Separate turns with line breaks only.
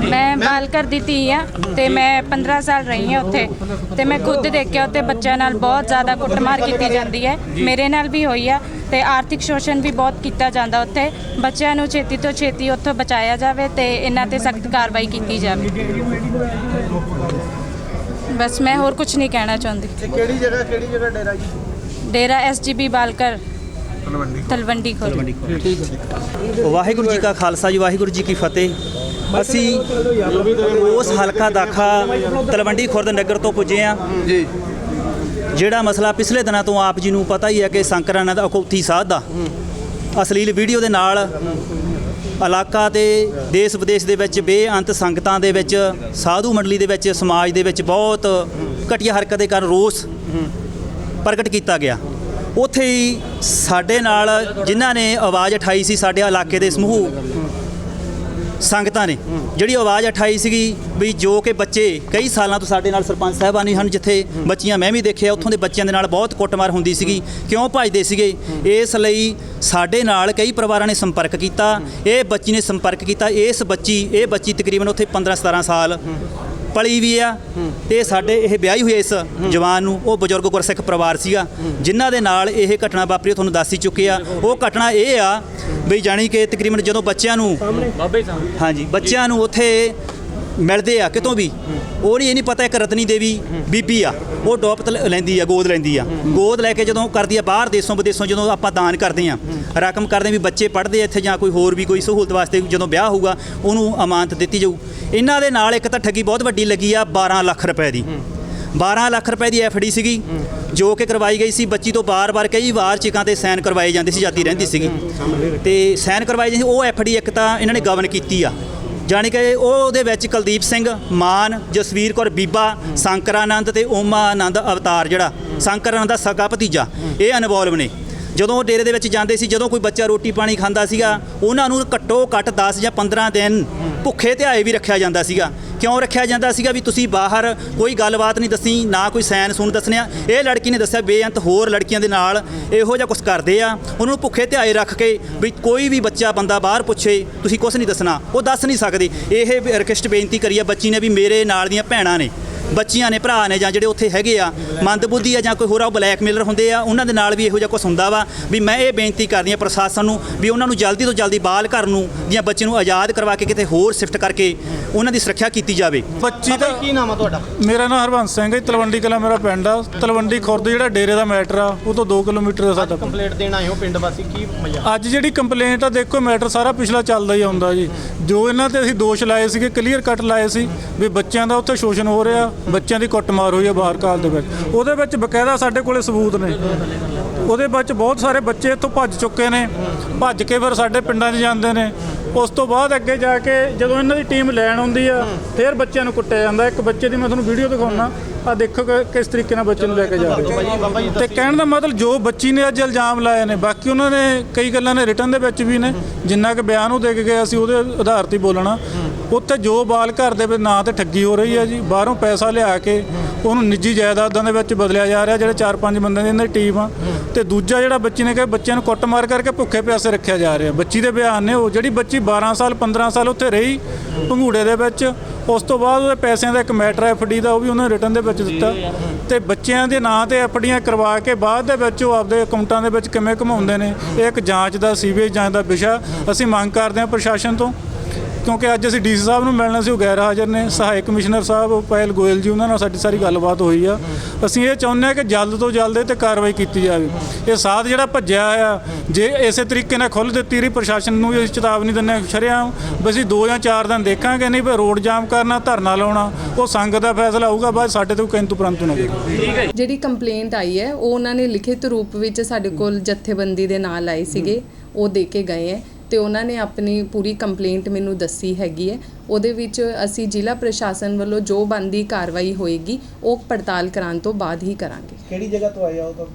ਮੈਂ ਬਾਲਕਰ ਦੀ ਧੀ ਆ ਤੇ ਮੈਂ 15 ਸਾਲ ਰਹੀ ਹਾਂ ਉੱਥੇ ਤੇ ਮੈਂ ਖੁਦ ਦੇਖਿਆ ਉੱਥੇ ਬੱਚਿਆਂ ਨਾਲ ਬਹੁਤ ਜ਼ਿਆਦਾ ਕੁੱਟਮਾਰ ਕੀਤੀ ਜਾਂਦੀ ਹੈ। ਮੇਰੇ ਨਾਲ ਵੀ ਹੋਈ ਆ ਤੇ ਆਰਥਿਕ ਸ਼ੋਸ਼ਣ ਵੀ ਬਹੁਤ ਕੀਤਾ ਜਾਂਦਾ ਉੱਥੇ। ਬੱਚਿਆਂ ਨੂੰ ਛੇਤੀ ਤੋਂ ਛੇਤੀ ਉੱਥੋਂ ਬਚਾਇਆ ਜਾਵੇ ਤੇ ਇਹਨਾਂ ਤੇ ਸਖਤ ਕਾਰਵਾਈ ਕੀਤੀ ਜਾਵੇ। ਬਸ ਮੈਂ ਹੋਰ ਕੁਝ ਨਹੀਂ ਕਹਿਣਾ ਚਾਹੁੰਦੀ।
ਕਿਹੜੀ ਜਗ੍ਹਾ ਕਿਹੜੀ ਜਗ੍ਹਾ ਡੇਰਾ ਜੀ?
ਡੇਰਾ ਐਸਜੀਬੀ ਬਾਲਕਰ ਤਲਵੰਡੀ ਖੁਰਦ
ਵਾਹਿਗੁਰੂ ਜੀ ਕਾ ਖਾਲਸਾ ਜੀ ਵਾਹਿਗੁਰੂ ਜੀ ਕੀ ਫਤਿਹ। ਅਸੀਂ ਉਸ ਹਲਕਾ ਦਾਖਾ ਤਲਵੰਡੀ ਖੁਰਦ ਨਗਰ ਤੋਂ ਪੁੱਜੇ ਆ
ਜੀ।
ਜਿਹੜਾ ਮਸਲਾ ਪਿਛਲੇ ਦਿਨਾਂ ਤੋਂ ਆਪ ਜੀ ਨੂੰ ਪਤਾ ਹੀ ਹੈ ਕਿ ਸੰਕਰਾਨਾ ਦਾ ਅਕੌਥੀ ਸਾਧ ਦਾ ਅਸਲੀਲ ਵੀਡੀਓ ਦੇ ਨਾਲ ਇਲਾਕਾ ਤੇ ਦੇਸ਼ ਵਿਦੇਸ਼ ਦੇ ਵਿੱਚ ਬੇਅੰਤ ਸੰਗਤਾਂ ਦੇ ਵਿੱਚ ਸਾਧੂ ਮੰਡਲੀ ਦੇ ਵਿੱਚ ਸਮਾਜ ਦੇ ਵਿੱਚ ਬਹੁਤ ਘਟੀਆ ਹਰਕਤ ਦੇ ਕਾਰਨ ਰੋਸ ਪ੍ਰਗਟ ਕੀਤਾ ਗਿਆ। ਉੱਥੇ ਹੀ ਸਾਡੇ ਨਾਲ ਜਿਨ੍ਹਾਂ ਨੇ ਆਵਾਜ਼ ਉਠਾਈ ਸੀ ਸਾਡੇ ਇਲਾਕੇ ਦੇ ਸਮੂਹ ਸੰਗਤਾਂ ਨੇ। ਜਿਹੜੀ ਆਵਾਜ਼ ਉਠਾਈ ਸੀਗੀ ਵੀ ਜੋ ਕਿ ਬੱਚੇ ਕਈ ਸਾਲਾਂ ਤੋਂ ਸਾਡੇ ਨਾਲ ਸਰਪੰਚ ਸਾਹਿਬਾਨੀ ਹਨ, ਜਿੱਥੇ ਬੱਚੀਆਂ ਮੈਂ ਵੀ ਦੇਖਿਆ, ਉੱਥੋਂ ਦੇ ਬੱਚਿਆਂ ਦੇ ਨਾਲ ਬਹੁਤ ਕੁੱਟਮਾਰ ਹੁੰਦੀ ਸੀਗੀ। ਕਿਉਂ ਭੱਜਦੇ ਸੀਗੇ? ਇਸ ਲਈ ਸਾਡੇ ਨਾਲ ਕਈ ਪਰਿਵਾਰਾਂ ਨੇ ਸੰਪਰਕ ਕੀਤਾ। ਇਹ ਬੱਚੀ ਨੇ ਸੰਪਰਕ ਕੀਤਾ। ਇਸ ਬੱਚੀ, ਇਹ ਬੱਚੀ ਤਕਰੀਬਨ ਉੱਥੇ 15 17 ਸਾਲ ਪਲੀ ਵੀ ਆ ਤੇ ਸਾਡੇ ਇਹ ਵਿਆਹੀ ਹੋਈ ਇਸ ਜਵਾਨ ਨੂੰ ਉਹ ਬਜ਼ੁਰਗ ਗੁਰਸਿੱਖ ਪਰਿਵਾਰ ਸੀਗਾ। ਜਿਨ੍ਹਾਂ ਦੇ ਨਾਲ ਇਹ ਘਟਨਾ ਵਾਪਰੀ ਉਹ ਤੁਹਾਨੂੰ ਦੱਸ ਹੀ ਚੁੱਕੇ ਆ। ਉਹ ਘਟਨਾ ਇਹ ਆ ਵੀ ਜਾਣੀ ਕਿ ਤਕਰੀਬਨ ਜਦੋਂ ਬੱਚਿਆਂ ਨੂੰ ਹਾਂਜੀ ਬੱਚਿਆਂ ਨੂੰ ਉੱਥੇ ਮਿਲਦੇ ਆ ਕਿਤੋਂ ਵੀ। ਉਹ ਨਹੀਂ ਇਹ ਨਹੀਂ ਪਤਾ ਇੱਕ ਰਤਨੀ ਦੇਵੀ ਬੀਬੀ ਆ। ਉਹ ਡੋਪ ਲੈਂਦੀ ਆ, ਗੋਦ ਲੈਂਦੀ ਆ। ਗੋਦ ਲੈ ਕੇ ਜਦੋਂ ਕਰਦੀ ਆ, ਬਾਹਰ ਦੇਸ਼ੋਂ ਵਿਦੇਸ਼ੋਂ ਜਦੋਂ ਆਪਾਂ ਦਾਨ ਕਰਦੇ ਆ, ਰਕਮ ਕਰਦੇ ਵੀ ਬੱਚੇ ਪੜ੍ਹਦੇ ਇੱਥੇ ਜਾਂ ਕੋਈ ਹੋਰ ਵੀ ਕੋਈ ਸਹੂਲਤ ਵਾਸਤੇ ਜਦੋਂ ਵਿਆਹ ਹੋਊਗਾ, ਉਹਨੂੰ ਅਮਾਨਤ ਦਿੱਤੀ ਜਾਊ। ਇਹਨਾਂ ਦੇ ਨਾਲ ਇੱਕ ਤਾਂ ਠੱਗੀ ਬਹੁਤ ਵੱਡੀ ਲੱਗੀ ਆ 12 ਲੱਖ ਰੁਪਏ ਦੀ। 12 ਲੱਖ ਰੁਪਏ ਦੀ ਐਫਡੀ ਸੀਗੀ, ਜੋ ਕਿ ਕਰਵਾਈ ਗਈ ਸੀ। ਬੱਚੀ ਤੋਂ ਬਾਰ-ਬਾਰ ਕਈ ਵਾਰ ਚਿਕਾਂ ਤੇ ਸਾਈਨ ਕਰਵਾਏ ਜਾਂਦੇ ਸੀ, ਜਾਂਦੀ ਰਹਿੰਦੀ ਸੀਗੀ। ਤੇ ਸਾਈਨ ਕਰਵਾਏ ਜਾਂਦੇ ਸੀ, ਉਹ ਐਫਡੀ ਇੱਕ ਤਾਂ ਇਹਨਾਂ ਨੇ ਗਵਨ ਕੀਤੀ ਆ। ਜਾਣੀ ਕਿ ਉਹ ਉਹਦੇ ਵਿੱਚ ਕੁਲਦੀਪ ਸਿੰਘ, ਮਾਨ, ਜਸਵੀਰ ਕੌਰ, ਬੀਬਾ, ਸ਼ੰਕਰਾਨੰਦ ਤੇ ਓਮਾ ਆਨੰਦ ਅਵਤਾਰ ਜਿਹੜਾ, ਸ਼ੰਕਰਾਨੰਦ ਦਾ ਸਕਾ ਭਤੀਜਾ, ਇਹ ਇਨਵੋਲਵ ਨੇ। ਜਦੋਂ ਉਹ ਡੇਰੇ ਦੇ ਵਿੱਚ ਜਾਂਦੇ ਸੀ, ਜਦੋਂ ਕੋਈ ਬੱਚਾ ਰੋਟੀ ਪਾਣੀ ਖਾਂਦਾ ਸੀਗਾ, ਉਹਨਾਂ ਨੂੰ ਘੱਟੋ ਘੱਟ 10 ਜਾਂ 15 ਦਿਨ ਭੁੱਖੇ ਧਿਆਏ ਵੀ ਰੱਖਿਆ ਜਾਂਦਾ ਸੀਗਾ। ਕਿਉਂ ਰੱਖਿਆ ਜਾਂਦਾ ਸੀਗਾ ਵੀ ਤੁਸੀਂ ਬਾਹਰ ਕੋਈ ਗੱਲਬਾਤ ਨਹੀਂ ਦੱਸੀ, ਨਾ ਕੋਈ ਸੈਨ ਸੁਣ ਦੱਸਣਿਆ। ਇਹ ਲੜਕੀ ਨੇ ਦੱਸਿਆ, ਬੇਅੰਤ ਹੋਰ ਲੜਕੀਆਂ ਦੇ ਨਾਲ ਇਹੋ ਜਿਹਾ ਕੁਝ ਕਰਦੇ ਆ। ਉਹਨਾਂ ਨੂੰ ਭੁੱਖੇ ਧਿਆਏ ਰੱਖ ਕੇ ਵੀ ਕੋਈ ਵੀ ਬੱਚਾ, ਬੰਦਾ ਬਾਹਰ ਪੁੱਛੇ, ਤੁਸੀਂ ਕੁਝ ਨਹੀਂ ਦੱਸਣਾ। ਉਹ ਦੱਸ ਨਹੀਂ ਸਕਦੇ। ਇਹ ਰਿਕਵੈਸਟ ਬੇਨਤੀ ਕਰੀ ਆ ਬੱਚੀ ਨੇ ਵੀ ਮੇਰੇ ਨਾਲ ਦੀਆਂ ਭੈਣਾਂ ਨੇ। ਬੱਚੀਆਂ ਨੇ ਭਰਾ ਨੇ ਜਾਂ ਜਿਹੜੇ ਉੱਥੇ ਹੈਗੇ ਆ ਮੰਦਬੁੱਧੀ ਆ ਜਾਂ ਕੋਈ ਹੋਰ ਆ ਉਹ ਬਲੈਕਮੇਲਰ ਹੁੰਦੇ ਆ ਉਹਨਾਂ ਦੇ ਨਾਲ ਵੀ ਇਹੋ ਜਿਹਾ ਕੁਝ ਹੁੰਦਾ ਵਾ ਵੀ ਮੈਂ ਇਹ ਬੇਨਤੀ ਕਰਦੀ ਆ ਪ੍ਰਸ਼ਾਸਨ ਨੂੰ ਵੀ ਉਹਨਾਂ ਨੂੰ ਜਲਦੀ ਤੋਂ ਜਲਦੀ ਬਾਲ ਘਰ ਨੂੰ ਜਾਂ ਬੱਚੇ ਨੂੰ ਆਜ਼ਾਦ ਕਰਵਾ ਕੇ ਕਿਤੇ ਹੋਰ ਸ਼ਿਫਟ ਕਰਕੇ ਉਹਨਾਂ ਦੀ ਸੁਰੱਖਿਆ ਕੀਤੀ ਜਾਵੇ।
ਬੱਚੀ ਦਾ
ਕੀ ਨਾਮ ਆ ਤੁਹਾਡਾ?
ਮੇਰਾ ਨਾਮ ਹਰਬੰਸ ਸਿੰਘ ਹੈ ਤਲਵੰਡੀ ਕਲਾ ਮੇਰਾ ਪਿੰਡ ਆ। ਤਲਵੰਡੀ ਖੁਰਦ ਜਿਹੜਾ ਡੇਰੇ ਦਾ ਮੈਟਰ ਆ ਉਹ ਤੋਂ 2 ਕਿਲੋਮੀਟਰ ਦਾ ਸਾਡਾ।
ਕੰਪਲੀਟ ਦੇਣ ਆਏ ਹੋ ਪਿੰਡ ਵਾਸੀ ਕੀ ਮਜ਼ਾ?
ਅੱਜ ਜਿਹੜੀ ਕੰਪਲੇਂਟ ਆ ਦੇਖੋ ਮੈਟਰ ਸਾਰਾ ਪਿਛਲਾ ਚੱਲਦਾ ਹੀ ਆਉਂਦਾ ਜੀ। ਜੋ ਇਹਨਾਂ ਤੇ ਅਸੀਂ ਦੋਸ਼ ਲਾਏ ਸੀਗੇ ਕਲੀਅਰ ਕੱਟ ਲਾਏ ਸੀ ਵੀ ਬੱਚਿਆਂ ਦਾ ਉੱਥੇ ਸ਼ੋਸ਼ਣ ਹੋ ਰਿਹਾ ਬੱਚਿਆਂ ਦੀ ਕੁੱਟਮਾਰ ਹੋਈ ਆ ਬਾਹਰ ਕਾਲ ਦੇ ਵਿੱਚ। ਉਹਦੇ ਵਿੱਚ ਬਕਾਇਦਾ ਸਾਡੇ ਕੋਲੇ ਸਬੂਤ ਨੇ। ਉਹਦੇ ਵਿੱਚ ਬਹੁਤ ਸਾਰੇ ਬੱਚੇ ਇੱਥੋਂ ਭੱਜ ਚੁੱਕੇ ਨੇ। ਭੱਜ ਕੇ ਫਿਰ ਸਾਡੇ ਪਿੰਡਾਂ 'ਚ ਜਾਂਦੇ ਨੇ। ਉਸ ਤੋਂ ਬਾਅਦ ਅੱਗੇ ਜਾ ਕੇ ਜਦੋਂ ਇਹਨਾਂ ਦੀ ਟੀਮ ਲੈਣ ਆਉਂਦੀ ਆ, ਫਿਰ ਬੱਚਿਆਂ ਨੂੰ ਕੁੱਟਿਆ ਜਾਂਦਾ। ਇੱਕ ਬੱਚੇ ਦੀ ਮੈਂ ਤੁਹਾਨੂੰ ਵੀਡੀਓ ਦਿਖਾਉਣਾ ਆ ਦੇਖੋ ਕਿ ਕਿਸ ਤਰੀਕੇ ਨਾਲ ਬੱਚੇ ਨੂੰ ਲੈ ਕੇ ਜਾ ਰਹੇ ਤੇ ਕਹਿਣ ਦਾ ਮਤਲਬ ਜੋ ਬੱਚੀ ਨੇ ਅੱਜ ਇਲਜ਼ਾਮ ਲਾਏ ਨੇ, ਬਾਕੀ ਉਹਨਾਂ ਨੇ ਕਈ ਗੱਲਾਂ ਨੇ ਰਿਟਰਨ ਦੇ ਵਿੱਚ ਵੀ ਨੇ। ਜਿੰਨਾ ਕਿ ਬਿਆਨ ਉਹ ਦੇ ਕੇ ਗਏ, ਅਸੀਂ ਉਹਦੇ ਆਧਾਰ ਤੇ ਬੋਲਣਾ। ਉੱਥੇ ਜੋ ਬਾਲ ਘਰ ਦੇ ਵਿੱਚ ਨਾਂ ਤੇ ਠੱਗੀ ਹੋ ਰਹੀ ਹੈ ਜੀ, ਬਾਹਰੋਂ ਪੈਸਾ ਲਿਆ ਕੇ ਉਹਨੂੰ ਨਿੱਜੀ ਜਾਇਦਾਦਾਂ ਦੇ ਵਿੱਚ ਬਦਲਿਆ ਜਾ ਰਿਹਾ, ਜਿਹੜੇ ਚਾਰ ਪੰਜ ਬੰਦਿਆਂ ਦੀ ਇਹਨਾਂ ਦੀ ਟੀਮ ਆ। ਤੇ ਦੂਜਾ ਜਿਹੜਾ ਬੱਚੀ ਨੇ ਕਿਹਾ, ਬੱਚਿਆਂ ਨੂੰ ਕੁੱਟਮਾਰ ਕਰਕੇ ਭੁੱਖੇ ਪਿਆਸੇ ਰੱਖਿਆ ਜਾ ਰਿਹਾ। ਬੱਚੀ ਦੇ ਬਿਆਨ ਨੇ ਉਹ, ਜਿਹੜੀ ਬੱਚੀ 12 ਸਾਲ 15 ਸਾਲ ਉੱਥੇ ਰਹੀ ਭੰਗੂੜੇ ਦੇ ਵਿੱਚ, ਉਸ ਤੋਂ ਬਾਅਦ ਉਹਦੇ ਪੈਸਿਆਂ ਦਾ ਇੱਕ ਮੈਟਰ ਐਫਡੀ ਦਾ ਉਹ ਵੀ ਉਹਨੇ ਰਿਟਰਨ ਦੇ ਵਿੱਚ ਦਿੱਤਾ। ਤੇ ਬੱਚਿਆਂ ਦੇ ਨਾਂ ਤੇ ਐਫਡੀਆਂ ਕਰਵਾ ਕੇ ਬਾਅਦ ਦੇ ਵਿੱਚ ਉਹ ਆਪਦੇ ਅਕਾਊਂਟਾਂ ਦੇ ਵਿੱਚ ਕਿਵੇਂ ਘਮਾਉਂਦੇ ਨੇ, ਇਹ ਇੱਕ ਜਾਂਚ ਦਾ ਸੀਵੇਜ ਜਾਂਚ ਦਾ ਵਿਸ਼ਾ। ਅਸੀਂ ਮੰਗ ਕਰਦੇ ਹਾਂ ਪ੍ਰਸ਼ਾਸਨ ਤੋਂ ਕਿਉਂਕਿ ਅੱਜ ਅਸੀਂ ਡੀਸੀ ਸਾਹਿਬ ਨੂੰ ਮਿਲਣਾ ਸੀ, ਉਹ ਗੈਰ ਹਾਜ਼ਰ ਨੇ। ਸਹਾਇਕ ਕਮਿਸ਼ਨਰ ਸਾਹਿਬ ਪਹਿਲ ਗੋਇਲ ਜੀ, ਉਹਨਾਂ ਨਾਲ ਸਾਡੀ ਸਾਰੀ ਗੱਲਬਾਤ ਹੋਈ ਆ। ਅਸੀਂ ਇਹ ਚਾਹੁੰਦੇ ਹਾਂ ਕਿ ਜਲਦ ਤੋਂ ਜਲਦ ਇਹ ਤੇ ਕਾਰਵਾਈ ਕੀਤੀ ਜਾਵੇ। ਇਹ ਸਾਧ ਜਿਹੜਾ ਭੱਜਿਆ ਆ, ਜੇ ਇਸੇ ਤਰੀਕੇ ਨਾਲ ਖੁੱਲ੍ਹ ਦਿੱਤੀ ਰਹੀ, ਪ੍ਰਸ਼ਾਸਨ ਨੂੰ ਵੀ ਅਸੀਂ ਚੇਤਾਵਨੀ ਦਿੰਦੇ ਹਾਂ ਸ਼ਰਿਆਮ ਵੀ ਅਸੀਂ ਦੋ ਜਾਂ ਚਾਰ ਦਿਨ ਦੇਖਾਂਗੇ, ਨਹੀਂ ਵੀ ਰੋਡ ਜਾਮ ਕਰਨਾ, ਧਰਨਾ ਲਾਉਣਾ, ਉਹ ਸੰਗਤ ਦਾ ਫੈਸਲਾ ਹੋਊਗਾ, ਬਾਅਦ ਸਾਡੇ ਤੋਂ ਕਿੰਤੂ ਪਰੰਤੂ ਨਾ ਕਰੋ
ਜਿਹੜੀ ਕੰਪਲੇਂਟ ਆਈ ਹੈ, ਉਹ ਉਹਨਾਂ ਨੇ ਲਿਖਿਤ ਰੂਪ ਵਿੱਚ ਸਾਡੇ ਕੋਲ ਜਥੇਬੰਦੀ ਦੇ ਨਾਲ ਆਏ ਸੀਗੇ, ਉਹ ਦੇ ਕੇ ਗਏ ਹੈ। ਤੇ ਉਹਨਾਂ ਨੇ ਆਪਣੀ ਪੂਰੀ ਕੰਪਲੇਂਟ ਮੈਨੂੰ ਦੱਸੀ ਹੈਗੀ ਹੈ। ਉਹਦੇ ਵਿੱਚ ਅਸੀਂ ਜ਼ਿਲ੍ਹਾ ਪ੍ਰਸ਼ਾਸਨ ਵੱਲੋਂ ਜੋ ਬੰਦੀ ਕਾਰਵਾਈ ਹੋਏਗੀ, ਉਹ ਪੜਤਾਲ ਕਰਾਉਣ ਤੋਂ ਬਾਅਦ ਹੀ ਕਰਾਂਗੇ।
ਕਿਹੜੀ ਜਗ੍ਹਾ ਤੋਂ ਆਏ ਆ ਉਹ ਤਾਂ?